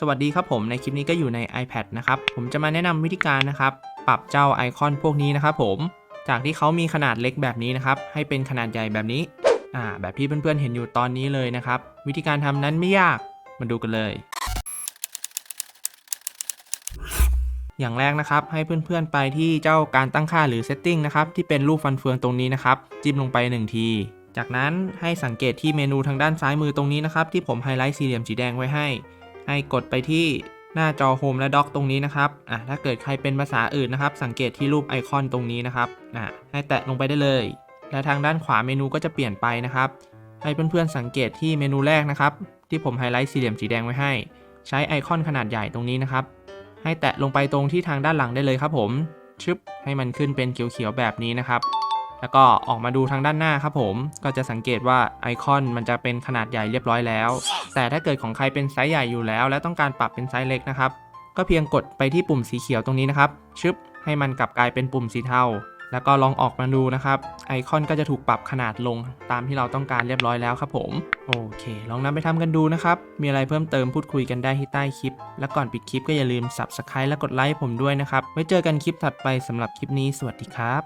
สวัสดีครับผมในคลิปนี้ก็อยู่ใน iPad นะครับ ผมจะมาแนะนำวิธีการนะครับ ปรับเจ้าไอคอนพวกนี้นะครับผม จากที่เขามีขนาดเล็กแบบนี้นะครับ ให้เป็นขนาดใหญ่แบบนี้ อ่า แบบที่เพื่อนๆเห็นอยู่ตอนนี้เลยนะครับ วิธีการทำนั้นไม่ยาก มาดูกันเลย อย่างแรกนะครับ ให้เพื่อนๆไปที่เจ้าการตั้งค่าหรือ setting นะครับ ที่เป็นรูปฟันเฟืองตรงนี้นะครับ จิ้มลงไป 1 ทีจากนั้นให้สังเกตที่เมนูทางด้านซ้ายมือตรงนี้นะครับ ที่ผมไฮไลท์สี่เหลี่ยมสีแดงไว้ให้ ให้กดไปที่หน้าจอโฮมและด็อกตรงนี้นะครับอะถ้าเกิดใครเป็นภาษาอื่นนะครับ สังเกตที่รูปไอคอนตรงนี้นะครับอะให้แตะลงไปได้เลย และทางด้านขวาเมนูก็จะเปลี่ยนไปนะครับ ให้เพื่อนๆสังเกตที่เมนูแรกนะครับ ที่ผมไฮไลท์สี่เหลี่ยมสีแดงไว้ให้ ใช้ไอคอนขนาดใหญ่ตรงนี้นะครับ ให้แตะลงไปตรงที่ทางด้านหลังได้เลยครับผมชึบให้มันขึ้นเป็นเขียวๆแบบนี้นะครับ แล้วก็ออกมาดูทางด้านหน้าครับผม ก็จะสังเกตว่าไอคอนมันจะเป็นขนาดใหญ่เรียบร้อยแล้ว แต่ถ้าเกิดของใครเป็นไซส์ใหญ่อยู่แล้ว และต้องการปรับเป็นไซส์เล็กนะครับ ก็เพียงกดไปที่ปุ่มสีเขียวตรงนี้นะครับ ชึบ ให้มันกลับกลายเป็นปุ่มสีเทา แล้วก็ลองออกมาดูนะครับ ไอคอนก็จะถูกปรับขนาดลงตามที่เราต้องการเรียบร้อยแล้วครับผม โอเค ลองนำไปทำกันดูนะครับ มีอะไรเพิ่มเติมพูดคุยกันได้ที่ใต้คลิป และก่อนปิดคลิปก็อย่าลืม subscribe และกดไลค์ผมด้วยนะครับ ไว้เจอกันคลิปถัดไปสำหรับคลิปนี้ สวัสดีครับ